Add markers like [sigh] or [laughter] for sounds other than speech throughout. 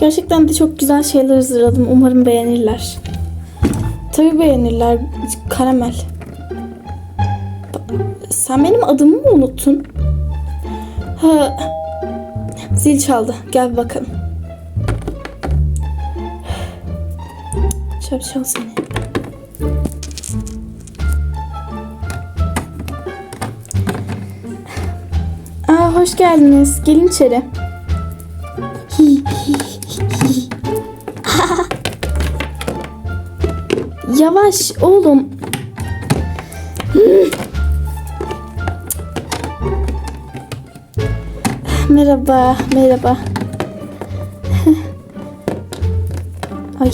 Gerçekten de çok güzel şeyler hazırladım. Umarım beğenirler. Tabii beğenirler. Karamel. Sen benim adımı mı unuttun? Ha. Zil çaldı. Gel bakalım. Şapşal seni. Aa, hoş geldiniz. Gelin içeri. Yavaş oğlum. merhaba, merhaba. Ay.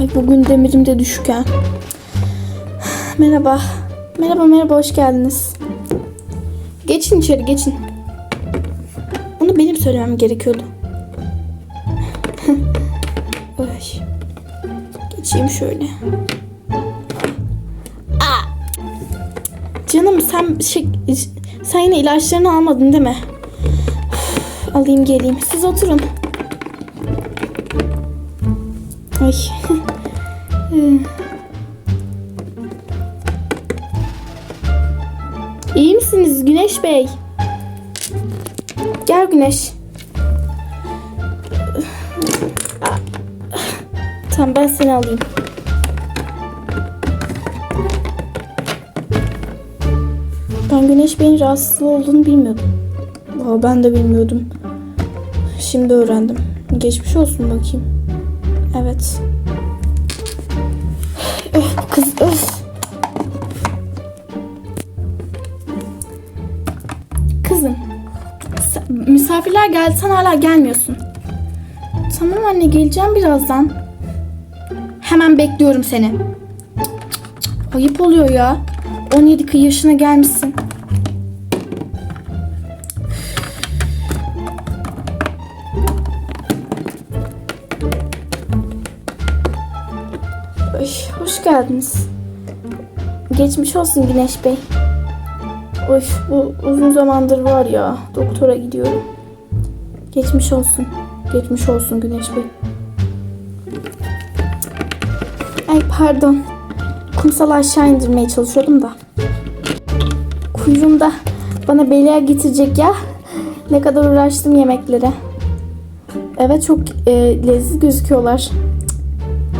Ay bugün demirim de düşük ha. Merhaba. Merhaba merhaba hoş geldiniz. Geçin içeri geçin. Bunu benim söylemem gerekiyordu. [laughs] Ay. Geçeyim şöyle. Aa! Canım sen şey, sen yine ilaçlarını almadın değil mi? Üf, Alayım geleyim. Siz oturun. Ay. [laughs] İyi misiniz Güneş Bey? Gel Güneş. Tamam ben seni alayım. Ben Güneş Bey'in rahatsız olduğunu bilmiyordum. Aa, ben de bilmiyordum. Şimdi öğrendim. Geçmiş olsun bakayım. Evet. Öf, kız öf. Kızım. misafirler geldi sen hala gelmiyorsun. Tamam anne geleceğim birazdan. Hemen bekliyorum seni. Ayıp oluyor ya. 17 kı- yaşına gelmişsin. Hoş geldiniz. Geçmiş olsun Güneş Bey. Oy bu uzun zamandır var ya doktora gidiyorum. Geçmiş olsun. Geçmiş olsun Güneş Bey. Ay pardon. Kumsal aşağı indirmeye çalışıyordum da. Kuyruğumda bana beliğe getirecek ya. Ne kadar uğraştım yemeklere. Evet çok e, lezzetli gözüküyorlar.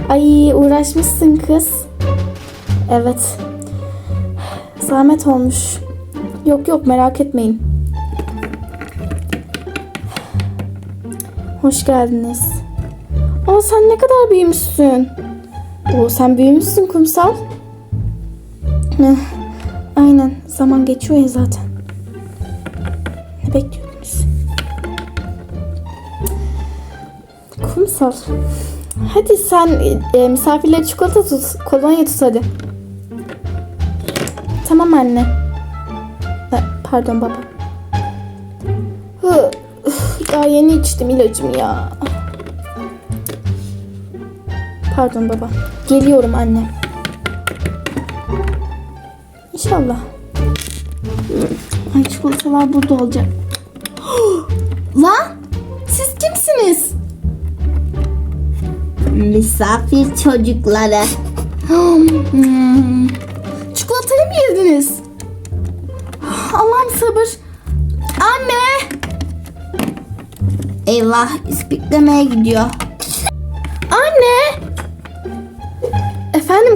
Ay uğraşmışsın kız. Evet. Zahmet olmuş. Yok yok merak etmeyin. Hoş geldiniz. Aa sen ne kadar büyümüşsün. Oo sen büyümüşsün kumsal. Aynen zaman geçiyor ya zaten. Ne bekliyordunuz? Kumsal. Hadi sen e, misafirlere çikolata tut. Kolonya tut hadi. Tamam anne. E, Pardon baba. Hı, Daha yeni içtim ilacımı ya. Pardon baba. Geliyorum anne. İnşallah. Ay çikolatalar burada olacak. [gasps] Lan! Siz kimsiniz? Misafir çocukları. Hmm. [gasps] Çikolatayı mı yediniz? [gasps] Allah'ım sabır. Anne! Eyvah ispiklemeye gidiyor.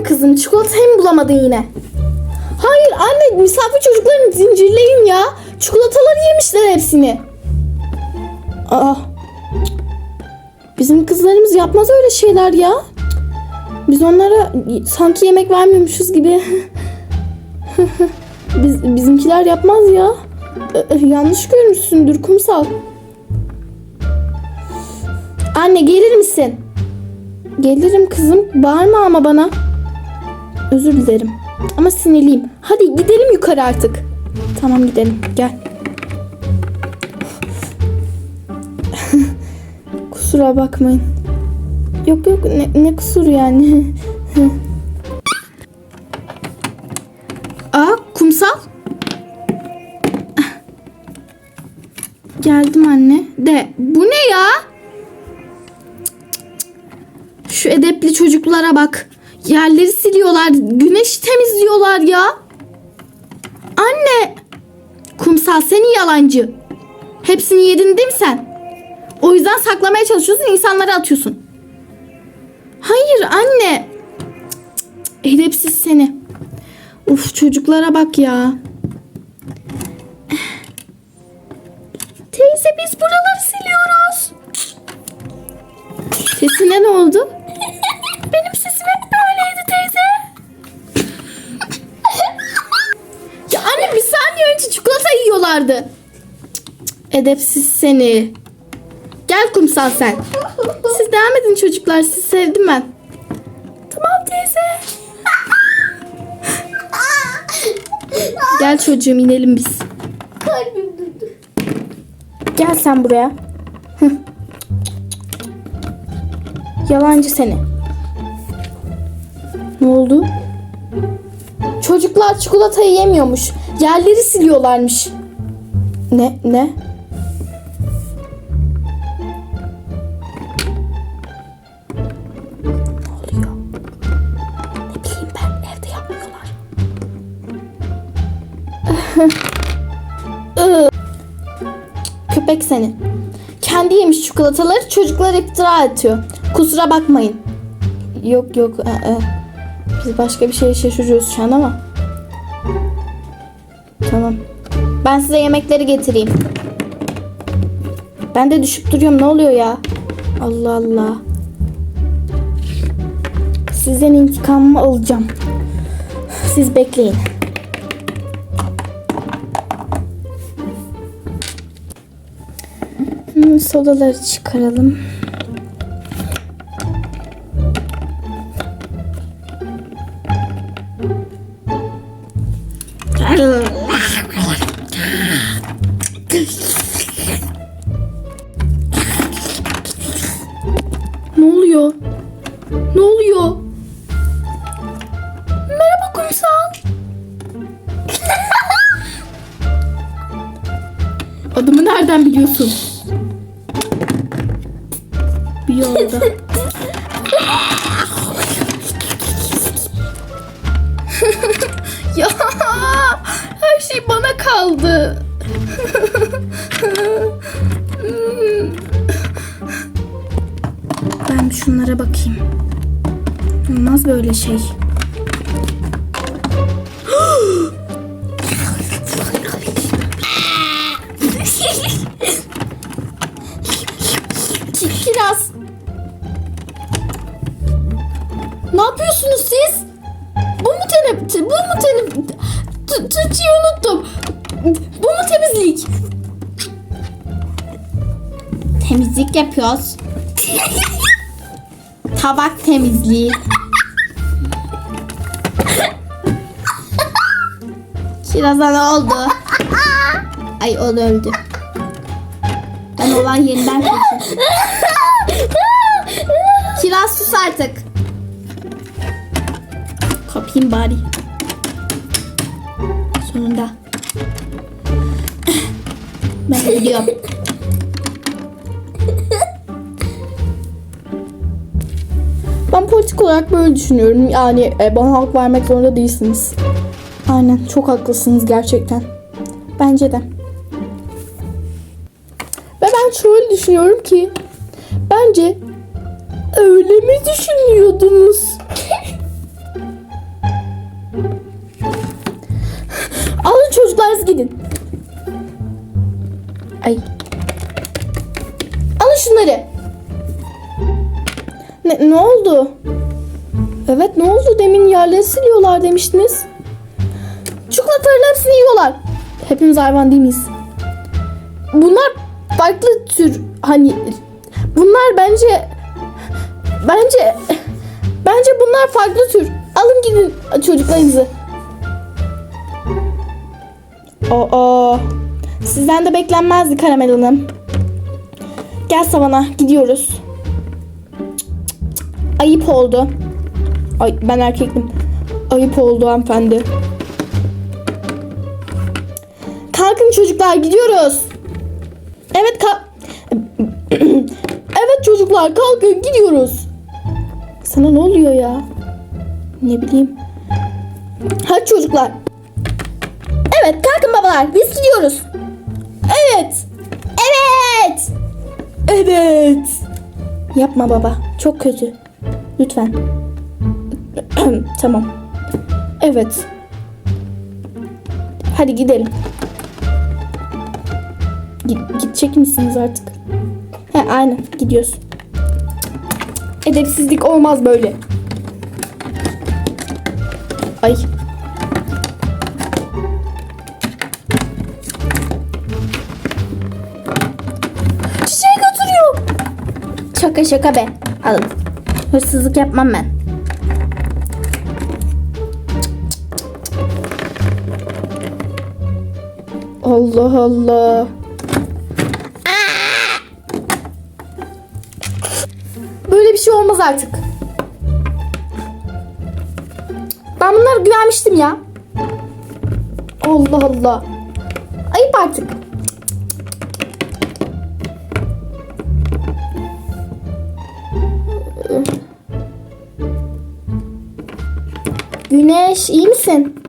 Kızım çikolatayı mı bulamadın yine? Hayır anne misafir çocuklarını zincirleyin ya. Çikolataları yemişler hepsini. Aa. Bizim kızlarımız yapmaz öyle şeyler ya. Biz onlara sanki yemek vermiyormuşuz gibi. [laughs] Biz, bizimkiler yapmaz ya. Ee, yanlış görmüşsündür kumsal. Anne gelir misin? Gelirim kızım. Bağırma ama bana. Özür dilerim. Ama sinirliyim. Hadi gidelim yukarı artık. Tamam gidelim. Gel. [laughs] Kusura bakmayın. Yok yok ne, ne kusur yani. [laughs] Aa kumsal. [laughs] Geldim anne. De bu ne ya? Şu edepli çocuklara bak. Yerleri siliyorlar. Güneşi temizliyorlar ya. Anne. Kumsal seni yalancı. Hepsini yedin değil mi sen? O yüzden saklamaya çalışıyorsun insanlara atıyorsun. Hayır anne. Cık, cık, cık. Edepsiz seni. Uf çocuklara bak ya. Önce çikolata yiyorlardı. Edepsiz seni. Gel kumsal sen. Siz devam edin çocuklar. Sizi sevdim ben. Tamam teyze. Gel çocuğum inelim biz. Kalbim durdu. Gel sen buraya. Yalancı seni. Ne oldu? Çocuklar çikolatayı yemiyormuş. Yerleri siliyorlarmış. Ne? Ne? [laughs] Köpek seni. Kendi yemiş çikolataları çocuklar iftira atıyor. Kusura bakmayın. Yok yok. ı, ı. Biz başka bir şeye şaşırıyoruz şu an ama. Tamam. Ben size yemekleri getireyim. Ben de düşüp duruyorum. Ne oluyor ya? Allah Allah. Sizden intikamımı alacağım. Siz bekleyin. Hmm, sodaları çıkaralım. Ne oluyor? Ne oluyor? Merhaba kumsal. [laughs] Adımı nereden biliyorsun? Bir yolda. [laughs] ya şey bana kaldı. ben şunlara bakayım. Olmaz böyle şey. Bu mu temizlik? Temizlik yapıyoruz. Tabak temizliği. Kiraz'a ne oldu? Ay o öldü. Ben olan yeniden kaçayım. Kiraz sus artık. Kapayım bari. Gidiyorum. Ben politik olarak böyle düşünüyorum. Yani e, bana hak vermek zorunda değilsiniz. Aynen. Çok haklısınız gerçekten. Bence de. Ve ben şöyle düşünüyorum ki bence öyle mi düşünüyordunuz? Ay. Alın şunları. Ne, ne oldu? Evet ne oldu? Demin yerleri siliyorlar demiştiniz. Çikolataların hepsini yiyorlar. Hepimiz hayvan değil miyiz? Bunlar farklı tür hani bunlar bence bence bence bunlar farklı tür. Alın gidin çocuklarınızı. Aa, sizden de beklenmezdi Karamel Hanım. Gel Savana gidiyoruz. Ayıp oldu. Ay ben erkektim. Ayıp oldu hanımefendi. Kalkın çocuklar gidiyoruz. Evet kalk. [clears throat] evet çocuklar kalkın gidiyoruz. Sana ne oluyor ya? Ne bileyim. Hadi çocuklar. Evet kalkın babalar biz gidiyoruz. Evet. Evet. Evet. Yapma baba. Çok kötü. Lütfen. [clears throat] tamam. Evet. Hadi gidelim. Git, gidecek misiniz artık? He aynen gidiyoruz. Edepsizlik olmaz böyle. Şaka şaka be. Alın. Hırsızlık yapmam ben. Allah Allah. Böyle bir şey olmaz artık. Ben bunlara güvenmiştim ya. Allah Allah. Ayıp artık. Güneş iyi misin?